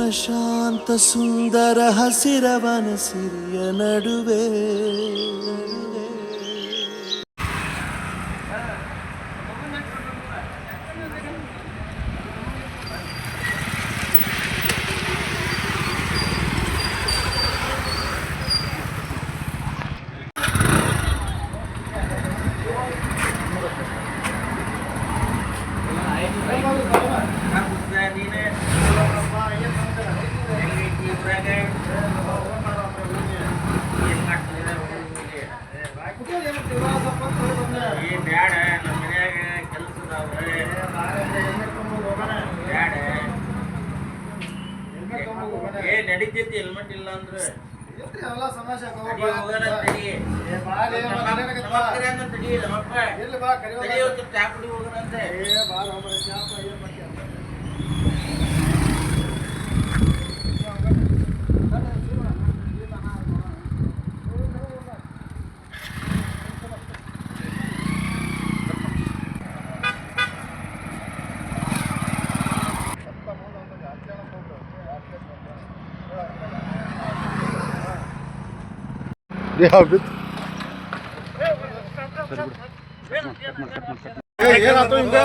ಪ್ರಶಾಂತ ಸುಂದರ ಹಸಿರವನ ಸಿರಿಯ ನಡುವೆ. ಏ ಬ್ಯಾಡ ನಮ್ಮ ಮನ್ಯಾಗ ಕೆಲ್ಸದಾವ ಬ್ಯಾಡ ಏ ನಡೀತೈತಿ ಹೆಲ್ಮೆಟ್ ಇಲ್ಲ ಅಂದ್ರೆ ತಡಿ ಹೋಗೋಣ ತಡಿ ನಮ್ಮ ಅಕ್ಕರೆ ಅಂದ್ರೆ ತಡಿ ನಮ್ಮಪ್ಪ ತಡಿ ಇವತ್ತು ಚಾ ಕುಡಿ ಹೋಗೋಣ ಅಂತೆ ಏನಾಯ್ತು ಹಿಂಗ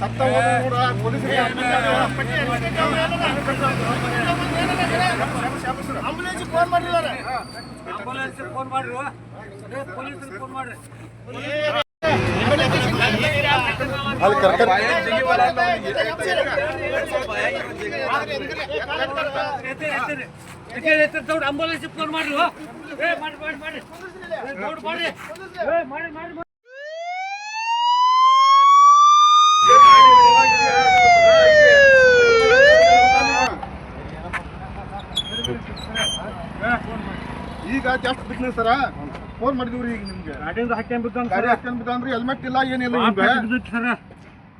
ಸತ್ತ ಕೂಡ ಪೊಲೀಸರಿಗೆ ಆಂಬುಲೆನ್ಸ್ ಫೋನ್ ಮಾಡಿದ್ದಾರೆ ಅಲ್ಲಿ ಅಂಬುಲೆನ್ಸ್ ಫೋನ್ ಮಾಡ್ರಿ ಹೋ. ಏ ಮಾಡಿ ಮಾಡಿ ಮಾಡಿ ಏ, ದೌಡ್ ಮಾಡ್ರಿ ಏ ಮಾಡಿ ಮಾಡಿ ಮಾಡಿ. ಈಗ ಜಾಸ್ತಿ ಬಿಟ್ನಿ ಸರ? ಫೋನ್ ಮಾಡಿದ್ವಿ ಈಗ ನಿಮ್ಗೆ. ಗಾಡಿಯಿಂದ ಬಿದ್ದಾನ್ ಗಾಡಿ ಹಾಕ್ಯಂಡ್ ಹಾಕ್ಕೊಂಡ್ ಬಿದ್ದಾನ್ರಿ ಹೆಲ್ಮೆಟ್ ಇಲ್ಲ ಏನಿಲ್ಲ ಪೆಟ್ಟು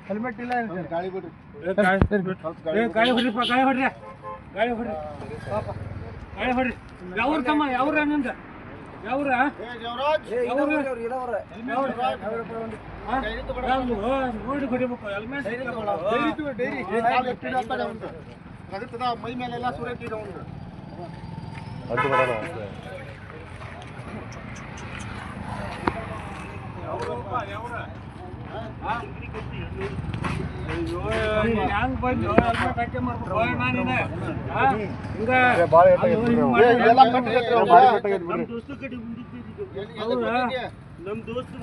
ಹೆಲ್ಮೆಟ್ ಇಲ್ಲ ಗಾಳಿ ಬಿಡ್ರಿ. ಗಾಳಿ ಗಾಡಿ ಗಾಳಿ ಗಾಡಿ ಹೊಡ್ರಿಪ್ಪ ಗಾಡಿ ಹೊಡ್ರಿ. ಗಾಡಿ ಹೊಡ್ರಿ. ಪಾಪ. ಹೊಡ್ರಿ ಯಾವ್ರ ತಮ್ಮ? ಯಾವ್ರ ನಿಂದ ಯಾವ್ರ? ನೋಡಿ ಹೊಡಿಬೇಕು ಹೆಲ್ಮೆಟ್ ಮೈ ಮೇಲೆಲ್ಲ. ಹೆಂಗ್ ಬಂದು ಹೆಲ್ಮೆಟ್ ನಮ್ಮ ದೋಸ್ತು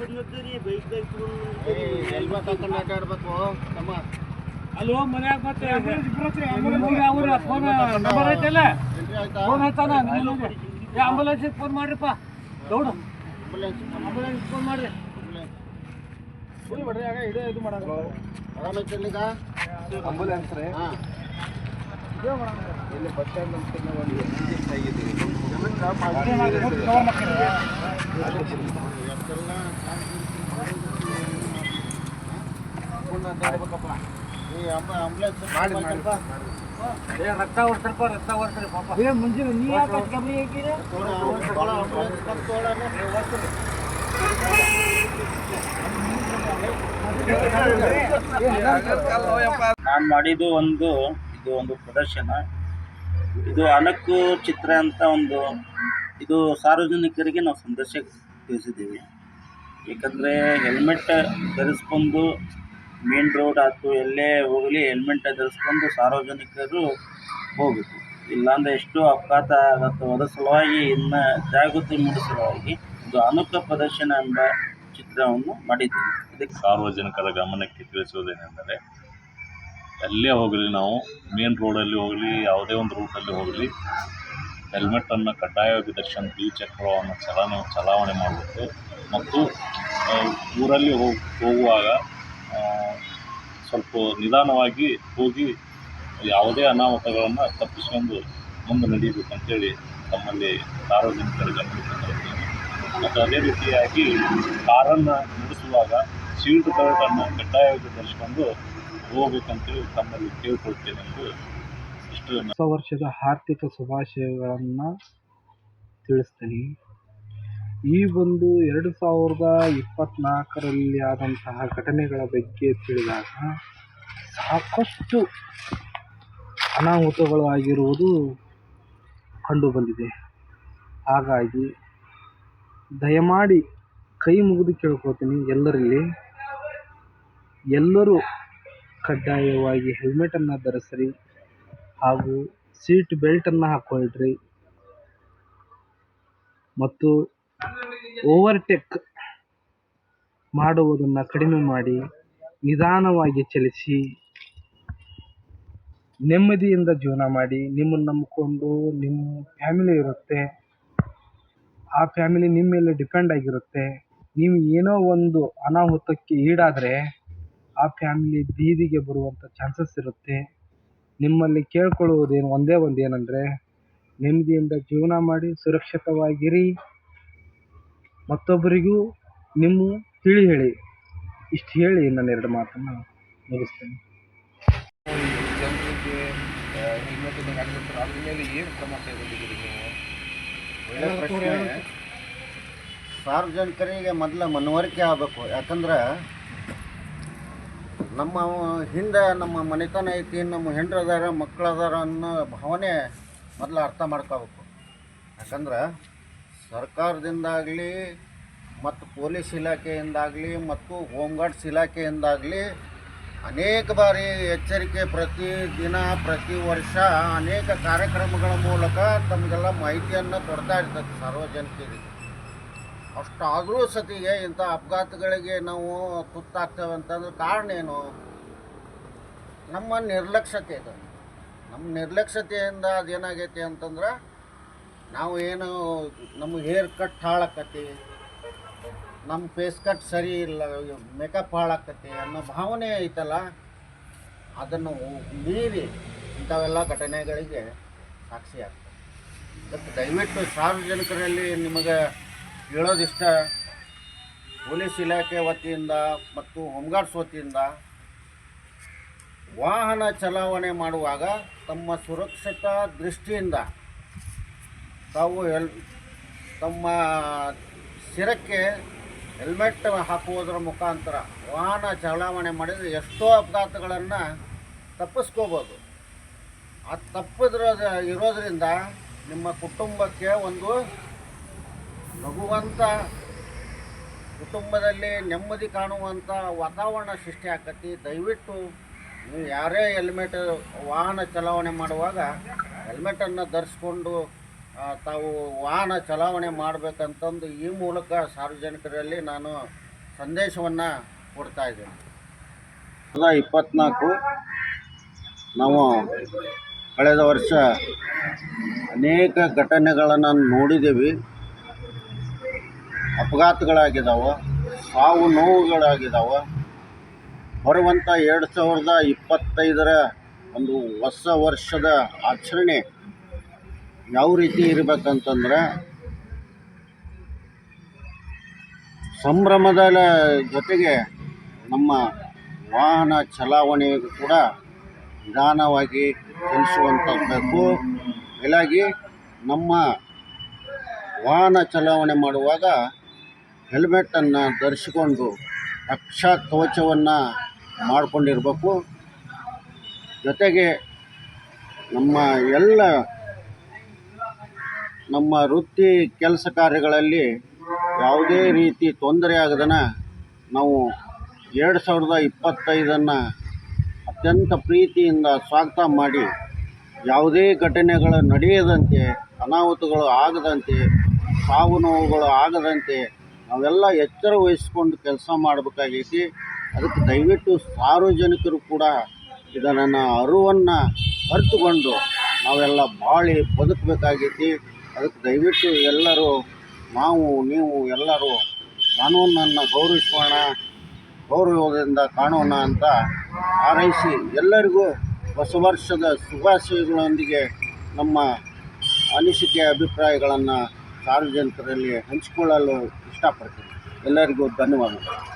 ಹಾಕೊಂಡು ಅಡ್ಡಾಡ್ಬೇಕು ತಮ್ಮ. ಅಲ್ಲೋ ಮನ್ಯಾಗ ಮತ್ತೆ ಅವ್ರ ಫೋನ್ ನಂಬರ್ ಐತಲ್ಲ? ಫೋನ್. ಏ ಆಂಬುಲೆನ್ಸ್ ಫೋನ್ ಮಾಡ್ರಿಪ್ಪ ದೌಡು ಆಂಬುಲೆನ್ಸ್ ಫೋನ್ ಮಾಡ್ರಿ ಆರಾಮೈತಿಲ್ಲ ಈಗ? ಹಾಂ. ಇಲ್ಲಿ ಬಸ್ ಸ್ಟ್ಯಾಂಡ್ ಅಂತ ಒಂದು incident ಆಗಿದೆ. ಈ ಆಂಬ- ಆಂಬುಲೆನ್ಸ್ ಮಾಡಿ ಸ್ವಲ್ಪ ರಕ್ತ ಹೊಡ್ತಾರಪ್ಪ ರಕ್ತ ಹೊಡ್ತಾರೆ ಪಾಪ. ಏ ಮುಂಜಾನೆ ನೀ ಯಾಕೆ ಕಮ್ಮಿ ಹಾಕಿರಿ ಆಂಬುಲೆನ್ಸ್. ನಾನು ಮಾಡಿದ್ದು ಒಂದು, ಇದು ಒಂದು ಪ್ರದರ್ಶನ. ಇದು ಅಣಕು ಚಿತ್ರ ಅಂತ ಒಂದು, ಇದು ಸಾರ್ವಜನಿಕರಿಗೆ ನಾವು ಸಂದೇಶ ತಿಳಿಸಿದ್ದೀವಿ. ಏಕೆಂದರೆ ಹೆಲ್ಮೆಟ್ ಧರಿಸ್ಕೊಂಡು ಮೇನ್ ರೋಡ್ ಆಯಿತು, ಎಲ್ಲೇ ಹೋಗಲಿ ಹೆಲ್ಮೆಟ್ ಧರಿಸ್ಕೊಂಡು ಸಾರ್ವಜನಿಕರು ಹೋಗಬೇಕು. ಇಲ್ಲಾಂದ್ರೆ ಎಷ್ಟು ಅಪಘಾತ ಆಗುತ್ತೋ. ಅದರ ಸಲುವಾಗಿ ಇನ್ನು ಜಾಗೃತಿ ಮೂಡಿಸುವ ಇದು ಅನುಕ ಪ್ರದರ್ಶನ ಎಂಬ ಚಿತ್ರವನ್ನು ಮಾಡಿದ್ದೀವಿ ಇದಕ್ಕೆ ಸಾರ್ವಜನಿಕರ ಗಮನಕ್ಕೆ ತಿಳಿಸುವುದೇನೆಂದರೆ ಎಲ್ಲೇ ಹೋಗಲಿ ನಾವು ಮೇನ್ ರೋಡಲ್ಲಿ ಹೋಗಲಿ, ಯಾವುದೇ ಒಂದು ರೂಟಲ್ಲಿ ಹೋಗಲಿ ಹೆಲ್ಮೆಟನ್ನು ಕಡ್ಡಾಯವಾಗಿ ಧರಿಸಿಕೊಂಡು ದ್ವಿಚಕ್ರವನ್ನು ಚಲನೆ, ಚಲಾವಣೆ ಮಾಡಬೇಕು ಮತ್ತು ಊರಲ್ಲಿ ಹೋಗಿ ಹೋಗುವಾಗ ಸ್ವಲ್ಪ ನಿಧಾನವಾಗಿ ಹೋಗಿ ಯಾವುದೇ ಅನಾಹುತಗಳನ್ನು ತಪ್ಪಿಸಿಕೊಂಡು ಮುಂದೆ ನಡೀಬೇಕಂತೇಳಿ ತಮ್ಮಲ್ಲಿ ಸಾರ್ವಜನಿಕರ ಗಮನಕ್ಕೆ ಮತ್ತು ಅದೇ ರೀತಿಯಾಗಿ ಕಾರನ್ನು ನಡೆಸುವಾಗ ಸೀಟ್ ಬೆಲ್ಟನ್ನು ಕಡ್ಡಾಯವಾಗಿ ಧರಿಸಿಕೊಂಡು ಹೋಗ್ಬೇಕಂತೇಳಿ ತಮ್ಮಲ್ಲಿ ಕೇಳ್ಕೊಳ್ತೇನೆ ಎಂದು ಇಷ್ಟು ಹೊಸ ವರ್ಷದ ಆರ್ಥಿಕ ಶುಭಾಶಯಗಳನ್ನು ತಿಳಿಸ್ತೀನಿ. ಈ ಒಂದು ಎರಡು ಸಾವಿರದ ಇಪ್ಪತ್ತ್ನಾಲ್ಕರಲ್ಲಿ ಆದಂತಹ ಘಟನೆಗಳ ಬಗ್ಗೆ ತಿಳಿದಾಗ ಸಾಕಷ್ಟು ಅನಾಹುತಗಳು ಆಗಿರುವುದು ಕಂಡುಬಂದಿದೆ ಹಾಗಾಗಿ ದಯಮಾಡಿ ಕೈ ಮುಗಿದು ಕೇಳ್ಕೊತೀನಿ ಎಲ್ಲರಲ್ಲಿ. ಎಲ್ಲರೂ ಕಡ್ಡಾಯವಾಗಿ ಹೆಲ್ಮೆಟನ್ನು ಧರಿಸ್ರಿ ಹಾಗೂ ಸೀಟ್ ಬೆಲ್ಟನ್ನು ಹಾಕ್ಕೊಳ್ರಿ ಮತ್ತು ಓವರ್ಟೇಕ್ ಮಾಡುವುದನ್ನು ಕಡಿಮೆ ಮಾಡಿ ನಿಧಾನವಾಗಿ ಚಲಿಸಿ ನೆಮ್ಮದಿಯಿಂದ ಜೀವನ ಮಾಡಿ ನಿಮ್ಮನ್ನು ನಂಬಿಕೊಂಡು ನಿಮ್ಮ ಫ್ಯಾಮಿಲಿ ಇರುತ್ತೆ. ಆ ಫ್ಯಾಮಿಲಿ ನಿಮ್ಮ ಮೇಲೆ ಡಿಪೆಂಡ್ ಆಗಿರುತ್ತೆ. ನೀವು ಏನೋ ಒಂದು ಅನಾಹುತಕ್ಕೆ ಈಡಾದರೆ ಆ ಫ್ಯಾಮಿಲಿ ಬೀದಿಗೆ ಬರುವಂಥ ಚಾನ್ಸಸ್ ಇರುತ್ತೆ. ನಿಮ್ಮಲ್ಲಿ ಕೇಳ್ಕೊಳ್ಳುವುದೇನು ಒಂದೇ ಒಂದು ಏನಂದರೆ, ನೆಮ್ಮದಿಯಿಂದ ಜೀವನ ಮಾಡಿ ಸುರಕ್ಷಿತವಾಗಿರಿ. ಮತ್ತೊಬ್ಬರಿಗೂ ನಿಮ್ಮ ತಿಳಿ ಹೇಳಿ. ಇಷ್ಟು ಹೇಳಿ ನಾನು ಎರಡು ಮಾತನ್ನು ಮುಗಿಸ್ತೇನೆ. ಜನರಿಗೆ ಮೇಲೆ ಏನು ಕ್ರಮ ಕೈಗೊಂಡಿದ್ದೀರಿ ನೀವು? ಒಳ್ಳೆ ಪ್ರಶ್ನೆ ಸಾರ್ವಜನಿಕರಿಗೆ ಮೊದಲ ಮನವರಿಕೆ ಆಗಬೇಕು. ಯಾಕಂದ್ರೆ ನಮ್ಮ ಹಿಂದೆ ನಮ್ಮ ಮನೆತನ ಐತಿ, ನಮ್ಮ ಹೆಂಡ್ರು ಅದಾರ ಮಕ್ಕಳು ಅನ್ನೋ ಭಾವನೆ ಮೊದಲು ಅರ್ಥ ಮಾಡ್ಕೋಬೇಕು. ಯಾಕಂದ್ರೆ ಸರ್ಕಾರದಿಂದಾಗಲಿ, ಮತ್ತು ಪೊಲೀಸ್ ಇಲಾಖೆಯಿಂದಾಗಲಿ, ಮತ್ತು ಹೋಮ್ ಗಾರ್ಡ್ಸ್ ಇಲಾಖೆಯಿಂದಾಗಲಿ ಅನೇಕ ಬಾರಿ ಎಚ್ಚರಿಕೆ ಪ್ರತಿ ದಿನ, ಪ್ರತಿ ವರ್ಷ ಅನೇಕ ಕಾರ್ಯಕ್ರಮಗಳ ಮೂಲಕ ತಮಗೆಲ್ಲ ಮಾಹಿತಿಯನ್ನು ಕೊಡ್ತಾ ಇರ್ತದೆ ಸಾರ್ವಜನಿಕರಿಗೆ. ಅಷ್ಟಾದರೂ ಸತಿಗೆ ಇಂಥ ಅಪಘಾತಗಳಿಗೆ ನಾವು ತುತ್ತಾಗ್ತೇವೆ ಅಂತಂದ್ರೆ ಕಾರಣ ಏನು? ನಮ್ಮ ನಿರ್ಲಕ್ಷ್ಯತೆ ಇದು ನಮ್ಮ ನಿರ್ಲಕ್ಷ್ಯತೆಯಿಂದ ಅದೇನಾಗೈತಿ ಅಂತಂದ್ರೆ ನಾವು ಏನು ನಮ್ಮ ಹೇರ್ ಕಟ್ ಹಾಳಾಕತಿ ನಮ್ಮ ಫೇಸ್ ಕಟ್ ಸರಿ ಇಲ್ಲ ಮೇಕಪ್ ಹಾಳಾಗ್ತತಿ ಅನ್ನೋ ಭಾವನೆ ಐತಲ್ಲ, ಅದನ್ನು ಮೀರಿ ಇಂಥವೆಲ್ಲ ಘಟನೆಗಳಿಗೆ ಸಾಕ್ಷಿ ಆಗ್ತದೆ. ಅದಕ್ಕೆ ದಯವಿಟ್ಟು ಸಾರ್ವಜನಿಕರಲ್ಲಿ ನಿಮಗೆ ಹೇಳೋದಿಷ್ಟ, ಪೊಲೀಸ್ ಇಲಾಖೆ ವತಿಯಿಂದ ಮತ್ತು ಹೋಮ್ಗಾರ್ಡ್ಸ್ ವತಿಯಿಂದ ವಾಹನ ಚಲಾವಣೆ ಮಾಡುವಾಗ ತಮ್ಮ ಸುರಕ್ಷತಾ ದೃಷ್ಟಿಯಿಂದ ತಾವು ಎಲ್, ತಮ್ಮ ಶಿರಕ್ಕೆ ಹೆಲ್ಮೆಟ್ ಹಾಕುವುದರ ಮುಖಾಂತರ ವಾಹನ ಚಲಾವಣೆ ಮಾಡಿದರೆ ಎಷ್ಟೋ ಅಪಘಾತಗಳನ್ನು ತಪ್ಪಿಸ್ಕೋಬೋದು. ಆ ತಪ್ಪಿದ್ರ ಇರೋದರಿಂದ ನಿಮ್ಮ ಕುಟುಂಬಕ್ಕೆ ಒಂದು ನಗುವಂಥ ಕುಟುಂಬದಲ್ಲಿ ನೆಮ್ಮದಿ ಕಾಣುವಂಥ ವಾತಾವರಣ ಸೃಷ್ಟಿ ಆಕತಿ. ದಯವಿಟ್ಟು ನೀವು ಯಾರೇ ಹೆಲ್ಮೆಟ್ ವಾಹನ ಚಲಾವಣೆ ಮಾಡುವಾಗ ಹೆಲ್ಮೆಟನ್ನು ಧರಿಸ್ಕೊಂಡು ತಾವು ವಾಹನ ಚಲಾವಣೆ ಮಾಡಬೇಕಂತಂದು ಈ ಮೂಲಕ ಸಾರ್ವಜನಿಕರಲ್ಲಿ ನಾನು ಸಂದೇಶವನ್ನು ಕೊಡ್ತಾ ಇದ್ದೇನೆ. ಇಪ್ಪತ್ನಾಲ್ಕು, ನಾವು ಕಳೆದ ವರ್ಷ ಅನೇಕ ಘಟನೆಗಳನ್ನು ನೋಡಿದ್ದೀವಿ. ಅಪಘಾತಗಳಾಗಿದ್ದಾವೆ, ಸಾವು ನೋವುಗಳಾಗಿದ್ದಾವೆ. ಬರುವಂಥ ಎರಡು ಸಾವಿರದ ಇಪ್ಪತ್ತೈದರ ಒಂದು ಹೊಸ ವರ್ಷದ ಆಚರಣೆ ಯಾವ ರೀತಿ ಇರಬೇಕಂತಂದ್ರೆ ಸಂಭ್ರಮದ ಜೊತೆಗೆ ನಮ್ಮ ವಾಹನ ಚಲಾವಣೆ ಕೂಡ ನಿಧಾನವಾಗಿ ಚಲಿಸುವಂಥದ್ದು ಹೀಗಾಗಿ ನಮ್ಮ ವಾಹನ ಚಲಾವಣೆ ಮಾಡುವಾಗ ಹೆಲ್ಮೆಟನ್ನು ಧರಿಸಿಕೊಂಡು ರಕ್ಷಾ ಕವಚವನ್ನು ಮಾಡಿಕೊಂಡಿರ್ಬೇಕು. ಜೊತೆಗೆ ನಮ್ಮ ಎಲ್ಲ ನಮ್ಮ ವೃತ್ತಿ ಕೆಲಸ ಕಾರ್ಯಗಳಲ್ಲಿ ಯಾವುದೇ ರೀತಿ ತೊಂದರೆ ಆಗದನ ನಾವು ಎರಡು ಸಾವಿರದ ಇಪ್ಪತ್ತೈದನ್ನು ಅತ್ಯಂತ ಪ್ರೀತಿಯಿಂದ ಸ್ವಾಗತ ಮಾಡಿ ಯಾವುದೇ ಘಟನೆಗಳು ನಡೆಯದಂತೆ, ಅನಾಹುತಗಳು ಆಗದಂತೆ, ಸಾವು ನೋವುಗಳು ಆಗದಂತೆ ನಾವೆಲ್ಲ ಎಚ್ಚರ ವಹಿಸ್ಕೊಂಡು ಕೆಲಸ ಮಾಡಬೇಕಾಗೈತಿ. ಅದಕ್ಕೆ ದಯವಿಟ್ಟು ಸಾರ್ವಜನಿಕರು ಕೂಡ ಇದನ್ನು ಅರಿವನ್ನು ಅರಿತುಕೊಂಡು ನಾವೆಲ್ಲ ಬಾಳಿ ಬದುಕಬೇಕಾಗೈತಿ. ಅದಕ್ಕೆ ದಯವಿಟ್ಟು ಎಲ್ಲರೂ, ನಾವು, ನೀವು ಎಲ್ಲರೂ ಕಾನೂನನ್ನು ಗೌರವಿಸೋಣ, ಗೌರವದಿಂದ ಕಾಣೋಣ ಅಂತ ಹಾರೈಸಿ ಎಲ್ಲರಿಗೂ ಹೊಸ ವರ್ಷದ ಶುಭಾಶಯಗಳೊಂದಿಗೆ ನಮ್ಮ ಅನಿಸಿಕೆ ಅಭಿಪ್ರಾಯಗಳನ್ನು ಸಾರ್ವಜನಿಕರಲ್ಲಿ ಹಂಚಿಕೊಳ್ಳಲು ಇಷ್ಟಪಡ್ತೀನಿ. ಎಲ್ಲರಿಗೂ ಧನ್ಯವಾದಗಳು.